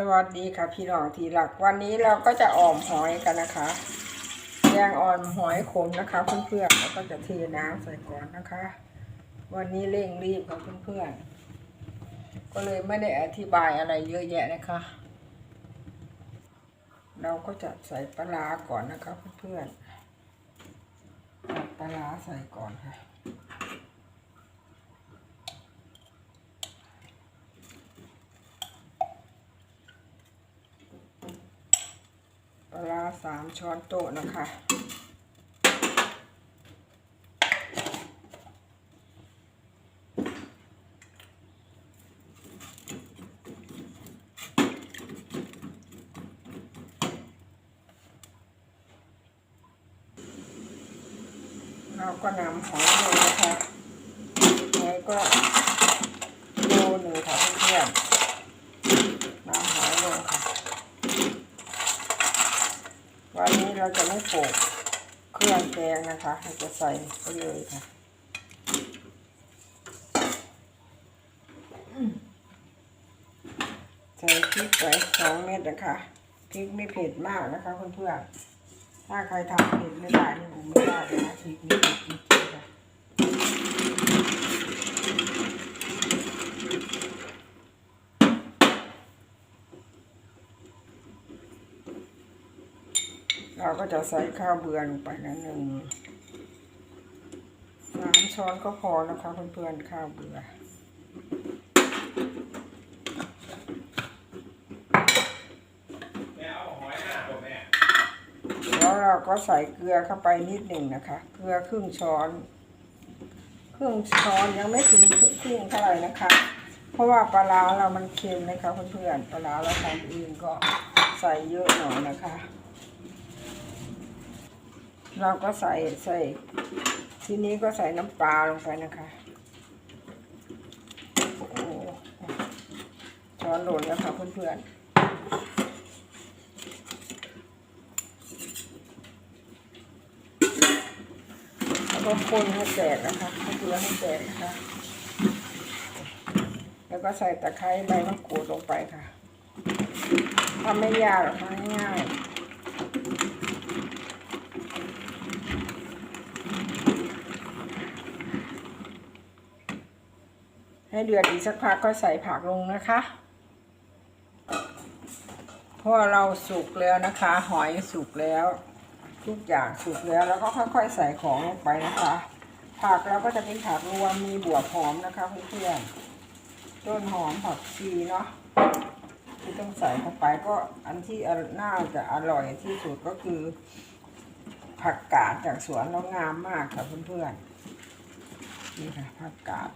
สวัสดีค่ะพี่น้องที่รักวันนี้เราก็จะอ่อมหอยกันนะคะแยงอ่อมหอยขมนะคะ เพื่อนๆแล้วก็จะเทน้ำใส่ก่อนนะคะ วันนี้เร่งรีบค่ะเพื่อนๆก็เลยไม่ได้อธิบายอะไรเยอะแยะนะคะ เราก็จะใส่ปลาร้าก่อนนะคะเพื่อนๆปลาร้าใส่ก่อนค่ะ ลาสามช้อนโต๊ะนะคะ เราก็นำหอยลงนะคะหอยก็โลหนึ่งค่ะเพื่อนๆนำหอยลงค่ะ วันนี้เราจะไม่โปกเครื่องแกง นะคะเราจะใส่ไปเลยค่ะใส่พริกไปสองเม็ดนะคะพริกไม่เผ็ดมากนะคะเพื่อนๆถ้าใครทำเผ็ดไม่ได้นี่ผมไม่ได้นะพริกนี่เผ็ดจริงๆค่ะ เราก็จะใส่ข้าวเบือลงไปนะหนึ่งสามช้อนก็พอนะคะเพื่อนๆข้าวเบื่อาหอยนแม่แล้วเราก็ใส่เกลือเข้าไปนิดหนึ่งนะคะ เกลือครึ่งช้อน ครึ่งช้อนยังไม่ถึงครึ่งเท่าไหร่นะคะ เพราะว่าปลาร้าเรามันเค็มนะคะเพื่อนๆปลาร้าเราทำเองก็ใส่เยอะหน่อยนะคะ เราก็ใส่ใส่ ทีนี้ก็ใส่น้ำปลาลงไปนะคะโอ้โหช้อนโหลดแล้วค่ะเพื่อนๆแล้วก็คนให้แตกนะคะให้เกลือให้แตกนะคะ แล้วก็ใส่ตะไคร้ใบมะกรูดลงไปค่ะทำไม่ยากหรอกทำง่ายๆ ให้เดือดอีกสักพักก็ใส่ผักลงนะคะเพราะเราสุกแล้วนะคะ หอยสุกแล้ว ทุกอย่างสุกแล้วแล้วก็ค่อย ๆ ใส่ของลงไปนะคะ ผักเราก็จะเป็นผักรวมมีบวบหอมนะคะเพื่อนๆต้นหอมผักชีเนาะที่ต้องใส่เข้าไปก็อันที่น่าจะอร่อยที่สุดก็คือ ผักกาดจากสวนเรางามมากค่ะเพื่อนๆนี่ค่ะผักกาด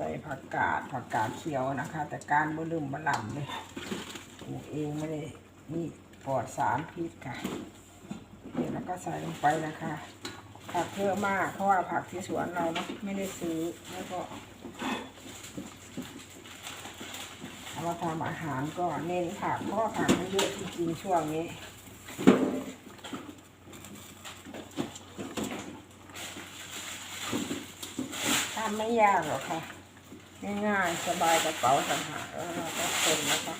ส่ผักกาดผักกาดเขียวนะคะ แต่การบลืมบลำเลยปลูกเองไม่ได้มีปลอดสารพิษค่ะนี่แล้วก็ใส่ลงไปนะคะ ผักเยอะมาก เพราะว่าผักที่สวนเราเนาะไม่ได้ซื้อแล้วก็เอามาทำอาหารก็เน้นผักเพราะผักมันเยอะจริงๆช่วงนี้ทำไม่ยากหรอกค่ะ ง่ายๆสบายกระเป๋าต่างหารแล้วเราก็คนนะคะ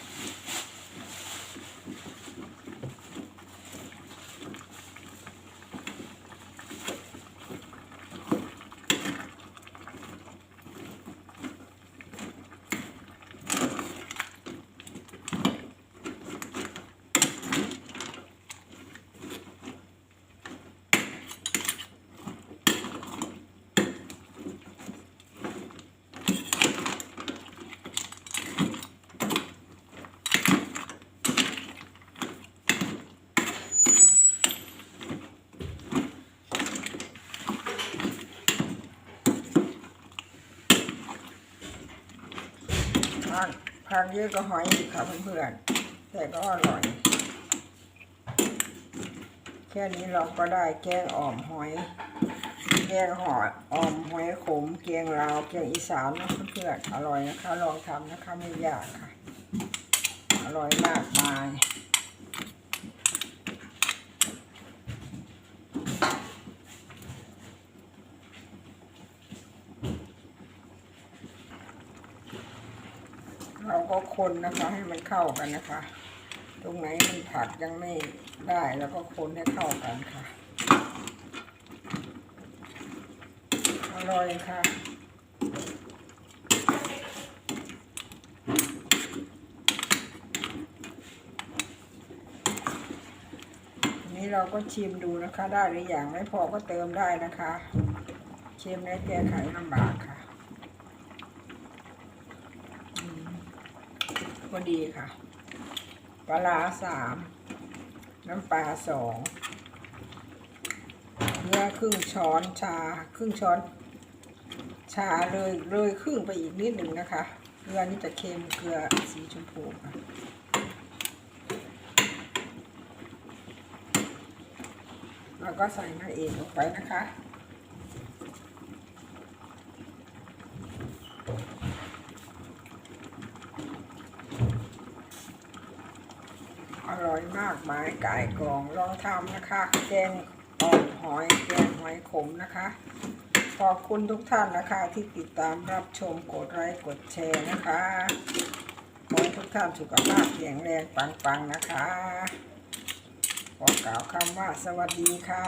ผักผักเยอะก็หอยอีกค่ะเพื่อนๆแต่ก็อร่อย แค่นี้เราก็ได้แกงอ่อมหอย แกงหอยอ่อมหอยขมแกงลาวแกงอีสานนะเพื่อนๆอร่อยนะคะ ลองทำนะคะไม่ยากค่ะ อร่อยมากมาย เราก็คนนะคะให้มันเข้ากันนะคะ ตรงไหนมันผัดยังไม่ได้แล้วก็คนให้เข้ากันค่ะ อร่อยค่ะนี้เราก็ชิมดูนะคะ ได้หรืออย่างไม่พอก็เติมได้นะคะ ชิมในแก้ไขลำบากค่ะอืม พอดีค่ะ ปลาสาม น้ำปลาสอง เนื้อครึ่งช้อนชา ครึ่งช้อน ชาเลยเลยครึ่งไปอีกนิดหนึ่งนะคะเกลือนี่จะเค็มเกลือสีชมพูค่ะแล้วก็ใส่มาเองลงไปนะคะ อร่อยมากมายไก่กรองลองทำนะคะ แกงอ่อมหอยแกงหอยขมนะคะ ขอบคุณทุกท่านนะคะที่ติดตามรับชมกดไลค์กดแชร์นะคะขอให้ทุกท่านสุขภาพแข็งแรงปังๆนะคะ ขอกล่าวคำว่าสวัสดีค่ะ